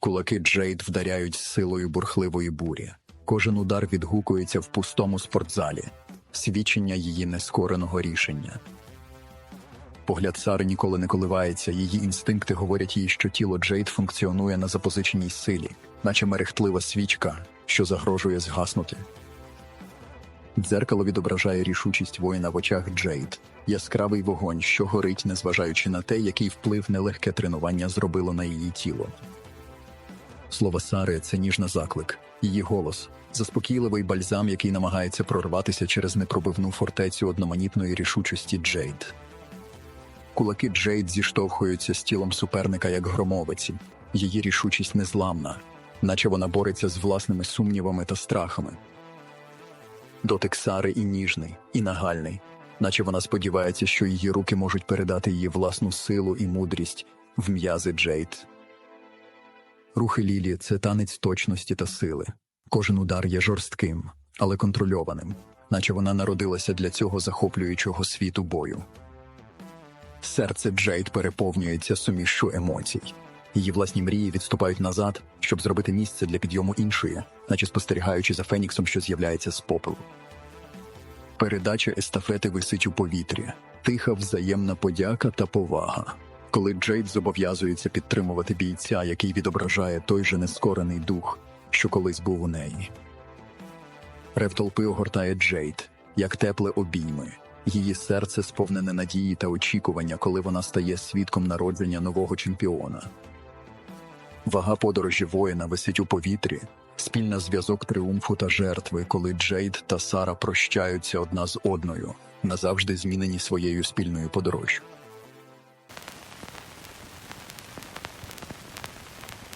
Кулаки Джейд вдаряють силою бурхливої бурі. Кожен удар відгукується в пустому спортзалі, свідчення її нескореного рішення. Погляд Сари ніколи не коливається, її інстинкти говорять їй, що тіло Джейд функціонує на запозиченій силі, наче мерехтлива свічка, що загрожує згаснути. Дзеркало відображає рішучість воїна в очах Джейд, яскравий вогонь, що горить, незважаючи на те, який вплив нелегке тренування зробило на її тіло. Слово Сари це ніжна заклик, її голос, заспокійливий бальзам, який намагається прорватися через непробивну фортецю одноманітної рішучості Джейд. Кулаки Джейд зіштовхуються з тілом суперника як громовиці. Її рішучість незламна, наче вона бореться з власними сумнівами та страхами. Дотик Сари і ніжний, і нагальний, наче вона сподівається, що її руки можуть передати її власну силу і мудрість в м'язи Джейд. Рухи Лілі це танець точності та сили. Кожен удар є жорстким, але контрольованим, наче вона народилася для цього захоплюючого світу бою. Серце Джейд переповнюється сумішшю емоцій. Її власні мрії відступають назад, щоб зробити місце для підйому іншої, наче спостерігаючи за Феніксом, що з'являється з попелу. Передача естафети висить у повітрі, тиха взаємна подяка та повага. Коли Джейд зобов'язується підтримувати бійця, який відображає той же нескорений дух, що колись був у неї. Рев толпи огортає Джейд, як тепле обійми. Її серце сповнене надії та очікування, коли вона стає свідком народження нового чемпіона. Вага подорожі воїна висить у повітрі, спільна зв'язок тріумфу та жертви, коли Джейд та Сара прощаються одна з одною, назавжди змінені своєю спільною подорожжю.